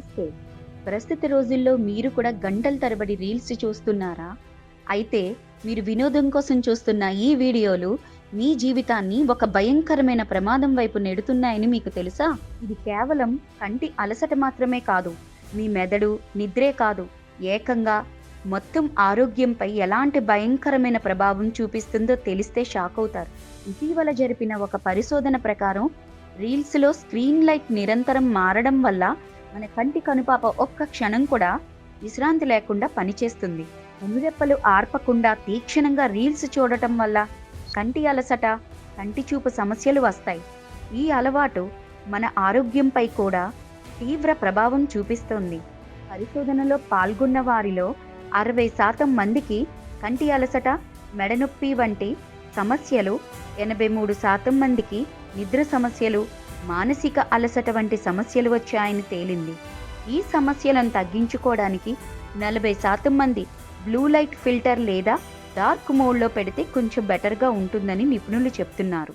నమస్తే. ప్రస్తుత రోజుల్లో మీరు కూడా గంటల తరబడి రీల్స్ చూస్తున్నారా? అయితే మీరు వినోదం కోసం చూస్తున్న ఈ వీడియోలు మీ జీవితాన్ని ఒక భయంకరమైన ప్రమాదం వైపు నెడుతున్నాయని మీకు తెలుసా? ఇది కేవలం కంటి అలసట మాత్రమే కాదు మీ మెదడు నిద్రే కాదు ఏకంగా మొత్తం ఆరోగ్యంపై ఎలాంటి భయంకరమైన ప్రభావం చూపిస్తుందో తెలిస్తే షాక్ అవుతారు. ఇటీవల జరిపిన ఒక పరిశోధన ప్రకారం రీల్స్లో స్క్రీన్ లైట్ నిరంతరం మారడం వల్ల మన కంటి కనుపాప ఒక్క క్షణం కూడా విశ్రాంతి లేకుండా పనిచేస్తుంది. కనురెప్పలు ఆర్పకుండా తీక్షణంగా రీల్స్ చూడటం వల్ల కంటి అలసట కంటి చూపు సమస్యలు వస్తాయి. ఈ అలవాటు మన ఆరోగ్యంపై కూడా తీవ్ర ప్రభావం చూపిస్తుంది. పరిశోధనలో పాల్గొన్న వారిలో అరవై శాతం మందికి కంటి అలసట మెడనొప్పి వంటి సమస్యలు ఎనభై మూడు శాతం మందికి నిద్ర సమస్యలు మానసిక అలసట వంటి సమస్యలు వచ్చాయని తేలింది. ఈ సమస్యలను తగ్గించుకోవడానికి నలభై శాతం మంది బ్లూ లైట్ ఫిల్టర్ లేదా డార్క్ మోడ్లో పెడితే కొంచెం బెటర్గా ఉంటుందని నిపుణులు చెప్తున్నారు.